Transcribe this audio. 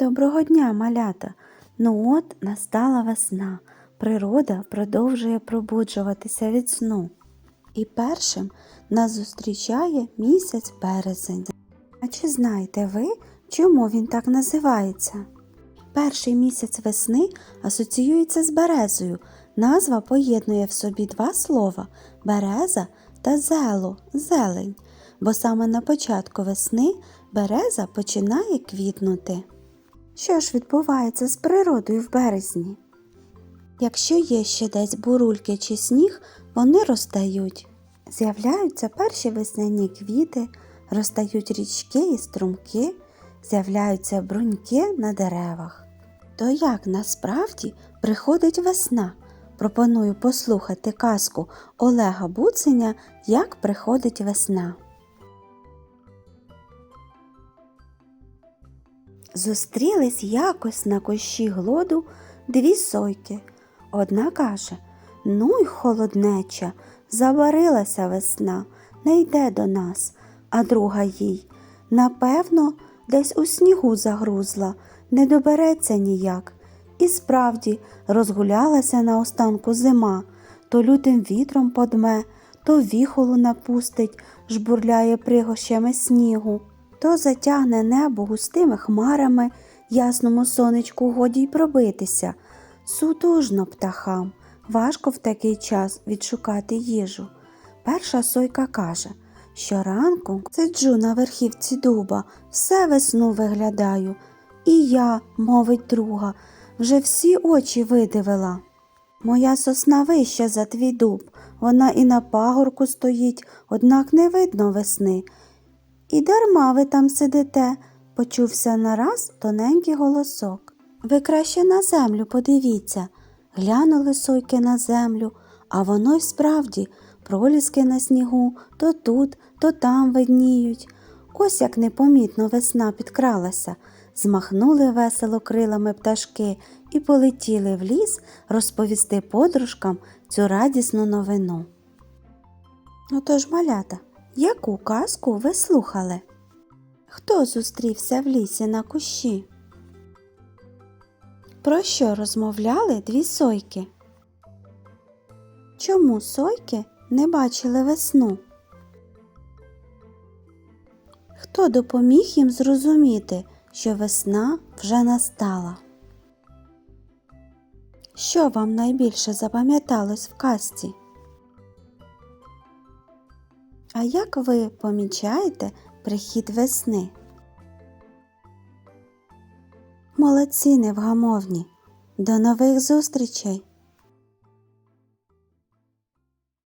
Доброго дня, малята! Ну от настала весна. Природа продовжує пробуджуватися від сну. І першим нас зустрічає місяць березень. А чи знаєте ви, чому він так називається? Перший місяць весни асоціюється з березою. Назва поєднує в собі два слова береза та зело, зелень, бо саме на початку весни береза починає квітнути. Що ж відбувається з природою в березні? Якщо є ще десь бурульки чи сніг, вони розтають. З'являються перші весняні квіти, розтають річки і струмки, з'являються бруньки на деревах. То як насправді приходить весна? Пропоную послухати казку Олега Буценя Як приходить весна. Зустрілись якось на кущі глоду дві сойки. Одна каже Ну й холоднеча, забарилася весна, не йде до нас, а друга їй напевно, десь у снігу загрузла, не добереться ніяк. І справді розгулялася на останку зима, то лютим вітром подме, то віхолу напустить, жбурляє пригощами снігу, то затягне небо густими хмарами, ясному сонечку годі й пробитися. Сутужно птахам, важко в такий час відшукати їжу. Перша сойка каже, щоранку сиджу на верхівці дуба, все весну виглядаю. І я, мовить друга, вже всі очі видивила. Моя сосна вища за твій дуб, вона і на пагорку стоїть, однак не видно весни. І дарма ви там сидите, почувся нараз тоненький голосок. Ви краще на землю подивіться. Глянули сойки на землю, а воно й справді проліски на снігу то тут, то там видніють. Ось як непомітно весна підкралася, змахнули весело крилами пташки і полетіли в ліс розповісти подружкам цю радісну новину. Отож, малята, яку казку ви слухали? Хто зустрівся в лісі на кущі? Про що розмовляли дві сойки? Чому сойки не бачили весну? Хто допоміг їм зрозуміти, що весна вже настала? Що вам найбільше запам'яталось в казці? А як ви помічаєте прихід весни? Молодці невгамовні! До нових зустрічей!